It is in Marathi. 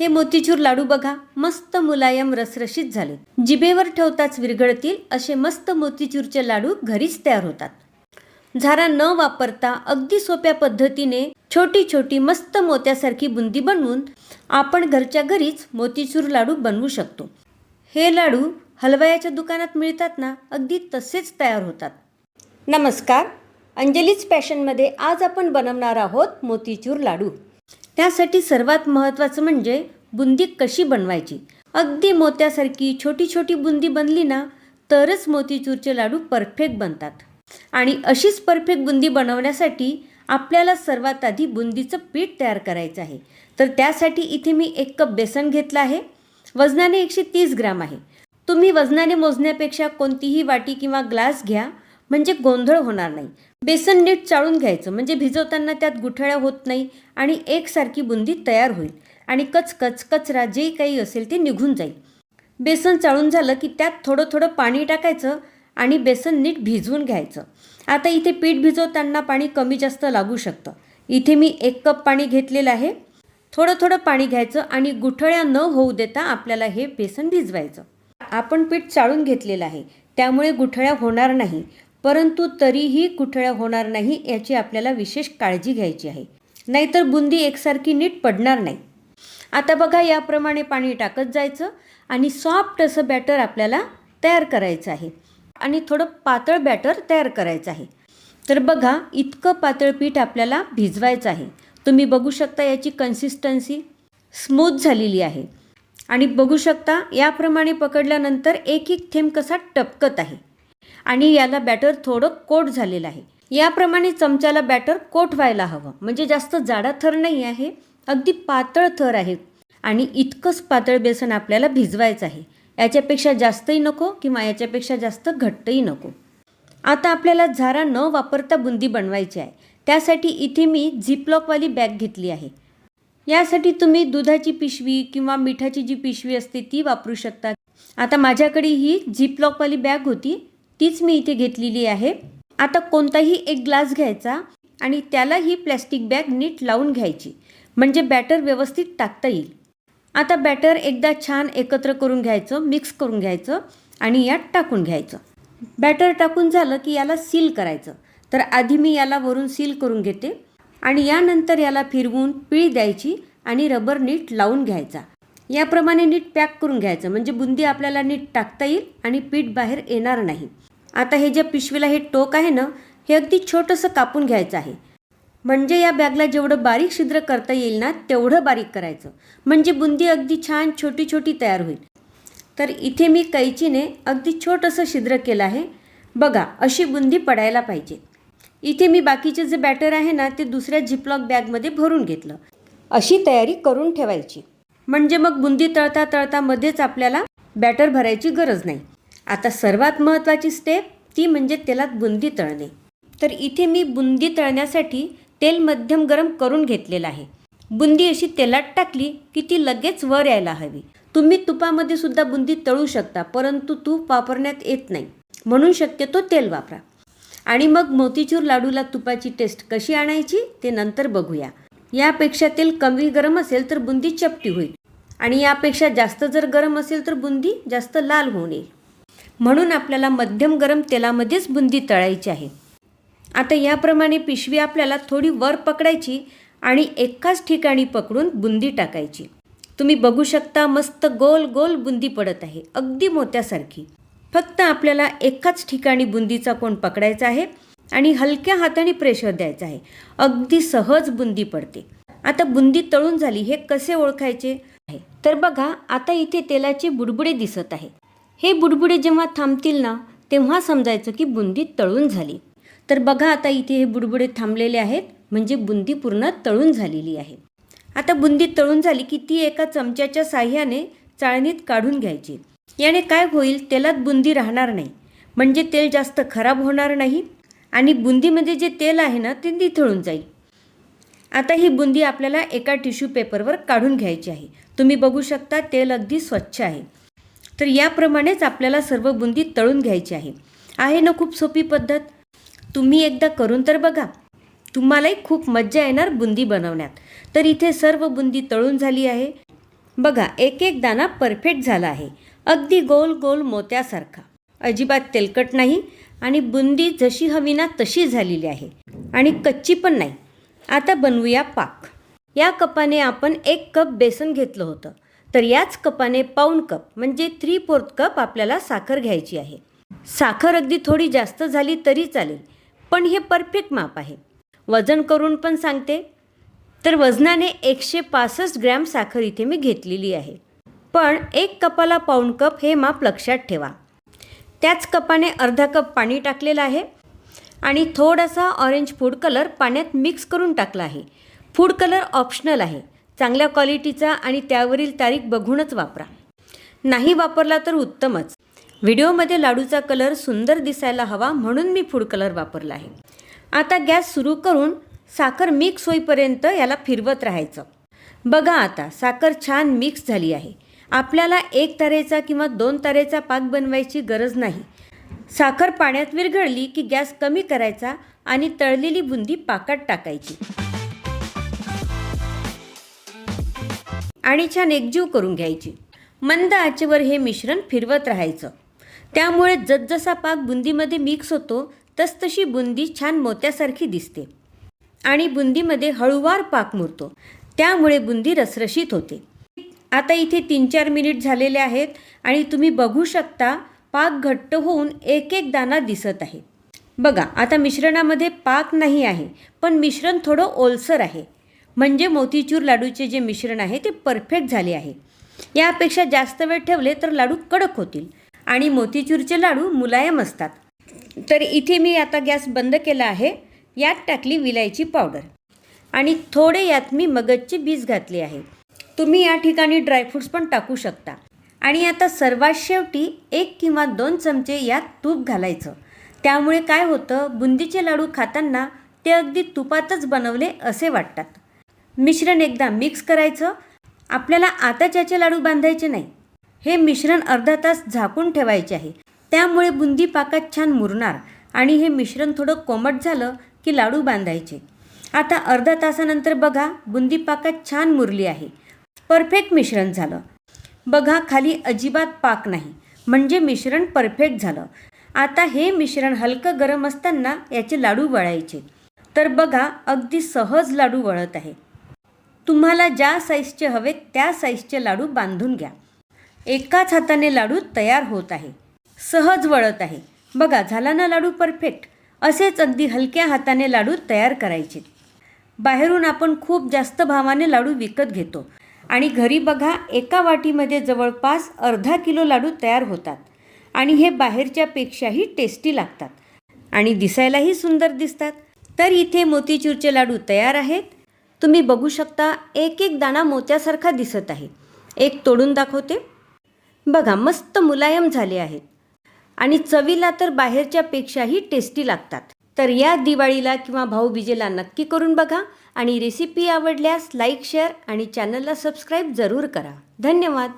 हे मोतीचूर लाडू बघा मस्त मुलायम रसरशीत झाले. जिभेवर ठेवताच विरघळतील असे मस्त मोतीचूरचे लाडू घरीच तयार होतात. झारा न वापरता अगदी सोप्या पद्धतीने छोटी छोटी मस्त मोत्यासारखी बुंदी बनवून आपण घरच्या घरीच मोतीचूर लाडू बनवू शकतो. हे लाडू हलवायाच्या दुकानात मिळतात ना अगदी तसेच तयार होतात. नमस्कार अंजलीच पॅशनमध्ये आज आपण बनवणार आहोत मोतीचूर लाडू. त्यासाठी सर्वात महत्त्वाचं म्हणजे बुंदी कशी बनवायची? अगदी मोत्यासारखी छोटी छोटी बुंदी बनली ना तरच मोतीचूरचे लाडू परफेक्ट बनतात. आणि अशीच परफेक्ट बुंदी बनवण्यासाठी आपल्याला सर्वात आधी बुंदीचं पीठ तयार करायचं आहे. तर त्यासाठी इथे मी एक कप बेसन घेतलं आहे. वजनाने एकशे तीस ग्राम आहे. तुम्ही वजनाने मोजण्यापेक्षा कोणतीही वाटी किंवा ग्लास घ्या म्हणजे गोंधळ होणार नाही. बेसन नीट चाळून घ्यायचं म्हणजे भिजवताना त्यात गुठळ्या होत नाही आणि एकसारखी बुंदी तयार होईल. आणि कचकच कचरा जे काही असेल ते निघून जाईल. बेसन चाळून झालं की त्यात थोडं थोडं पाणी टाकायचं आणि बेसन नीट भिजवून घ्यायचं. आता इथे पीठ भिजवताना पाणी कमी जास्त लागू शकतं. इथे मी एक कप पाणी घेतलेलं आहे. थोडं थोडं पाणी घ्यायचं आणि गुठळ्या न होऊ देता आपल्याला हे बेसन भिजवायचं. आपण पीठ चाळून घेतलेलं आहे. त्यामुळे गुठळ्या होणार नाही. परंतु तरीही गुठळ्या होणार नाही याची आपल्याला विशेष काळजी घ्यायची आहे. नाहीतर बुंदी एकसारखी नीट पडणार नाही. आता बघा याप्रमाणे पाणी टाकत जायचं आणि सॉफ्ट असं बॅटर आपल्याला तयार करायचं आहे. आणि थोडं पातळ बॅटर तयार करायचं आहे. तर बघा इतकं पातळ पीठ आपल्याला भिजवायचं आहे. तुम्ही बघू शकता याची कन्सिस्टन्सी स्मूथ झालेली आहे. आणि बघू शकता याप्रमाणे पकडल्यानंतर एक एक थेंब कसा टपकत आहे. आणि याला बॅटर थोडं कोट झालेलं आहे. याप्रमाणे चमच्याला बॅटर कोट व्हायला हवं. म्हणजे जास्त जाडा थर नाही आहे. अगदी पातळ थर आहे. आणि इतकंच पातळ बेसन आपल्याला भिजवायचं आहे. याच्यापेक्षा जास्तही नको किंवा याच्यापेक्षा जास्त घट्टही नको. आता आपल्याला झारा न वापरता बुंदी बनवायची आहे. त्यासाठी इथे मी झिपलॉकवाली बॅग घेतली आहे. यासाठी तुम्ही दुधाची पिशवी किंवा मिठाची जी पिशवी असते ती वापरू शकता. आता माझ्याकडे ही झिपलॉकवाली बॅग होती. तीच मी इथे घेतलेली आहे. आता कोणताही एक ग्लास घ्यायचा आणि त्याला ही प्लॅस्टिक बॅग नीट लावून घ्यायची. म्हणजे बॅटर व्यवस्थित टाकता येईल. आता बॅटर एकदा छान एकत्र करून घ्यायचं मिक्स करून घ्यायचं आणि यात टाकून घ्यायचं. बॅटर टाकून झालं की याला सील करायचं. तर आधी मी याला वरून सील करून घेते आणि यानंतर याला फिरवून पिळी द्यायची आणि रबर नीट लावून घ्यायचा. याप्रमाणे नीट पॅक करून घ्यायचं. म्हणजे बुंदी आपल्याला नीट टाकता येईल आणि पीठ बाहेर येणार नाही. आता हे ज्या पिशवीला हे टोक आहे ना हे अगदी छोटंसं कापून घ्यायचं आहे. म्हणजे या बॅगला जेवढं बारीक छिद्र करता येईल ना तेवढं बारीक करायचं. म्हणजे बुंदी अगदी छान छोटी छोटी तयार होईल. तर इथे मी कैचीने अगदी छोटंसं छिद्र केलं आहे. बघा अशी बुंदी पडायला पाहिजे. इथे मी बाकीचे जे बॅटर आहे ना ते दुसऱ्या झिपलॉक बॅगमध्ये भरून घेतलं. अशी तयारी करून ठेवायची. म्हणजे मग बुंदी तळता तळता मध्येच आपल्याला बॅटर भरायची गरज नाही. आता सर्वात महत्त्वाची स्टेप ती म्हणजे तेलात बुंदी तळणे. तर इथे मी बुंदी तळण्यासाठी तेल मध्यम गरम करून घेतलेलं आहे. बुंदी अशी तेलात टाकली की ती लगेच वर यायला हवी. तुम्ही तुपामध्ये सुद्धा बुंदी तळू शकता परंतु तूप वापरण्यात येत नाही. म्हणून शक्यतो तेल वापरा. आणि मग मोतीचूर लाडूला तुपाची टेस्ट कशी आणायची ते नंतर बघूया. यापेक्षा तेल कमी गरम असेल तर बुंदी चपटी होईल. आणि यापेक्षा जास्त जर गरम असेल तर बुंदी जास्त लाल होऊन येईल. म्हणून आपल्याला मध्यम गरम तेलामध्येच बुंदी तळायची आहे. आता याप्रमाणे पिशवी आपल्याला थोडी वर पकडायची आणि एकाच ठिकाणी पकडून बुंदी टाकायची. तुम्ही बघू शकता मस्त गोल गोल बुंदी पडत आहे अगदी मोत्यासारखी. फक्त आपल्याला एकाच ठिकाणी बुंदीचा कोण पकडायचा आहे आणि हलक्या हाताने प्रेशर द्यायचा आहे. अगदी सहज बुंदी पडते. आता बुंदी तळून झाली हे कसे ओळखायचे? आहे तर बघा आता इथे तेलाचे बुडबुडे दिसत आहे. हे बुडबुडे जेव्हा थांबतील ना तेव्हा समजायचं की बुंदी तळून झाली. तर बघा आता इथे हे बुडबुडे थांबलेले आहेत म्हणजे बुंदी पूर्ण तळून झालेली आहे. आता बुंदी तळून झाली की ती एका चमच्याच्या साह्याने चाळणीत काढून घ्यायची. याने काय होईल तेलात बुंदी राहणार नाही. म्हणजे तेल जास्त खराब होणार नाही आणि बुंदीमध्ये जे तेल आहे ना ते निथळून जाईल. आता ही बुंदी आपल्याला एका टिश्यू पेपरवर काढून घ्यायची आहे. तुम्ही बघू शकता तेल अगदी स्वच्छ आहे. तर याप्रमाणेच आपल्याला सर्व बुंदी तळून घ्यायची आहे. आहे ना खूप सोपी पद्धत? तुम्ही एकदा करून तर बघा. तुम्हालाही खूप मज्जा येणार बुंदी बनवण्यात. तर इथे सर्व बुंदी तळून झाली आहे. बघा एक एक दाना परफेक्ट झाला आहे. अगदी गोल गोल मोत्यासारखा. अजिबात तेलकट नाही आणि बुंदी जशी हवी ना तशी झालेली आहे. आणि कच्ची पण नाही. आता बनवूया पाक. या कपाने आपण एक कप बेसन घेतलं होतं. तर याच कपाने पाऊण कप म्हणजे थ्री फोर्थ कप आपल्याला साखर घ्यायची आहे. साखर अगदी थोडी जास्त झाली तरी चालेल. पण हे परफेक्ट माप आहे. वजन करून पण सांगते. तर वजनाने एकशे पासष्ट ग्रॅम साखर इथे मी घेतलेली आहे. पण एक कपाला पाऊण कप हे माप लक्षात ठेवा. त्याच कपाने अर्धा कप पाणी टाकलेलं आहे आणि थोडासा ऑरेंज फूड कलर पाण्यात मिक्स करून टाकला आहे. फूड कलर ऑप्शनल आहे. चांगल्या क्वालिटीचा आणि त्यावरील तारीख बघूनच वापरा. नाही वापरला तर उत्तमच. व्हिडिओमध्ये लाडूचा कलर सुंदर दिसायला हवा म्हणून मी फूड कलर वापरला आहे. आता गॅस सुरू करून साखर मिक्स होईपर्यंत याला फिरवत राहायचं. बघा आता साखर छान मिक्स झाली आहे. आपल्याला एक तारेचा किंवा दोन तारेचा पाक बनवायची गरज नाही. साखर पाण्यात विरघळली की गॅस कमी करायचा आणि तळलेली बुंदी पाकात टाकायची. आणि छान एकजीव करून घ्यायची. मंद आचेवर हे मिश्रण फिरवत राहायचं. त्यामुळे जसजसा पाक बुंदीमध्ये मिक्स होतो तसतशी बुंदी छान मोत्यासारखी दिसते. आणि बुंदीमध्ये हळूवार पाक मुरतो. त्यामुळे बुंदी रसरशीत होते. आता इथे तीन चार मिनिट झालेले आहेत आणि तुम्ही बघू शकता पाक घट्ट होऊन एक एक दाना दिसत आहे. बघा आता मिश्रणामध्ये पाक नाही आहे पण मिश्रण थोडं ओलसर आहे. म्हणजे मोतीचूर लाडूचे जे मिश्रण आहे ते परफेक्ट झाले आहे. यापेक्षा जास्त वेळ ठेवले तर लाडू कडक होतील. आणि मोतीचूरचे लाडू मुलायम असतात. तर इथे मी आता गॅस बंद केला आहे. यात टाकली विलायची पावडर. आणि थोडे यात मी मगजचे बीज घातले आहे. तुम्ही या ठिकाणी ड्रायफ्रूट्स पण टाकू शकता. आणि आता सर्वात शेवटी एक किंवा दोन चमचे यात तूप घालायचं. त्यामुळे काय होतं बुंदीचे लाडू खाताना ते अगदी तुपातच बनवले असे वाटतात. मिश्रण एकदा मिक्स करायचं. आपल्याला आताच्याचे लाडू बांधायचे नाही हे मिश्रण अर्धा तास झाकून ठेवायचे आहे. त्यामुळे बुंदी पाकात छान मुरणार आणि हे मिश्रण थोडं कोमट झालं की लाडू बांधायचे. आता अर्धा तासानंतर बघा बुंदी पाकात छान मुरली आहे. परफेक्ट मिश्रण झालं. बघा खाली अजिबात पाक नाही. म्हणजे मिश्रण परफेक्ट झालं. आता हे मिश्रण हलकं गरम असताना याचे लाडू वळायचे. तर बघा अगदी सहज लाडू वळत आहे. तुम्हाला ज्या साईजचे हवेत त्या साईजचे लाडू बांधून घ्या. एकाच हाताने लाडू तयार होत आहे. सहज वळत आहे. बघा झाला ना लाडू परफेक्ट? असेच अगदी हलक्या हाताने लाडू तयार करायचे. बाहेरून आपण खूप जास्त भावाने लाडू विकत घेतो. आणि घरी बघा एका वाटीमध्ये जवळपास अर्धा किलो लाडू तयार होतात. आणि हे बाहेरच्यापेक्षाही टेस्टी लागतात. आणि दिसायलाही सुंदर दिसतात. तर इथे मोतीचूरचे लाडू तयार आहेत. तुम्ही बघू शकता एक एक दाणा मोत्यासारखा दिसत आहे. एक तोडून दाखवते. बघा मस्त मुलायम झाले आहेत. आणि चवीला तर बाहेरच्यापेक्षाही टेस्टी लागतात. तर या दिवाळीला किंवा भाऊबीजेला नक्की करून बघा आणि रेसिपी आवडल्यास लाईक शेअर आणि चॅनलला सबस्क्राईब जरूर करा. धन्यवाद.